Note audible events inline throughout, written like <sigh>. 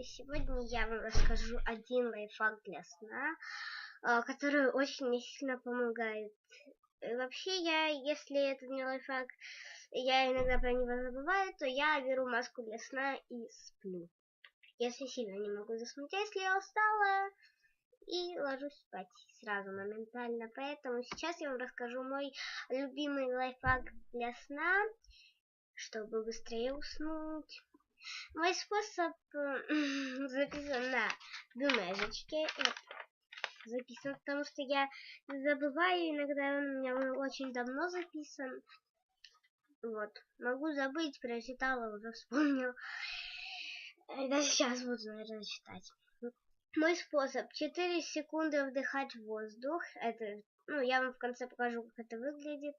Сегодня я вам расскажу один лайфхак для сна, а, который очень сильно помогает. Э, вообще, я, если это не лайфхак, я иногда про него забываю, то я беру маску для сна и сплю. Если сильно не могу заснуть, а если я устала, и ложусь спать сразу, моментально. Поэтому сейчас я вам расскажу мой любимый лайфхак для сна, чтобы быстрее уснуть. Мой способ э, <clears throat> записан на бумажечке. Записан, потому что я забываю иногда, он у меня очень давно записан. Вот. Могу забыть, прочитала, уже вспомнил. Даже сейчас буду, наверное, читать. Мой способ. 4 секунды вдыхать воздух. Это, ну, я вам в конце покажу, как это выглядит.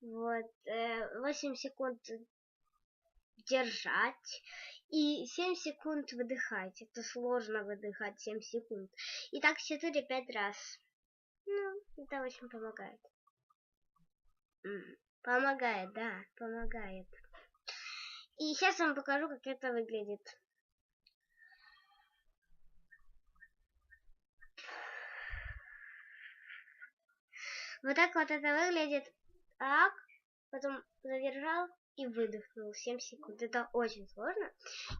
Вот. 8 э, секунд держать и 7 секунд выдыхать. Это сложно выдыхать 7 секунд. И так 4-5 раз. Ну, это очень помогает. Помогает, да, помогает. И сейчас вам покажу, как это выглядит. Вот так вот это выглядит. Так, потом задержал и выдохнул 7 секунд. Это очень сложно.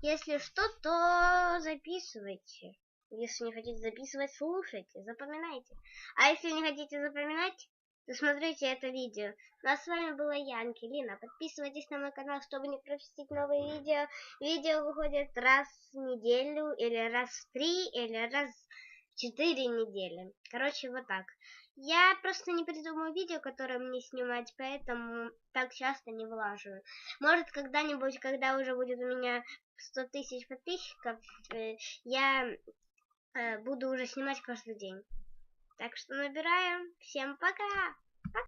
Если что, то записывайте. Если не хотите записывать, слушайте, запоминайте. А если не хотите запоминать, то смотрите это видео. Ну а с вами была Янки, Лина. Подписывайтесь на мой канал, чтобы не пропустить новые видео. Видео выходит раз в неделю, или раз в три, или раз четыре недели. Короче, вот так. Я просто не придумаю видео, которое мне снимать, поэтому так часто не влаживаю. Может, когда-нибудь, когда уже будет у меня 100 тысяч подписчиков, э, я э, буду уже снимать каждый день. Так что набираем. Всем пока!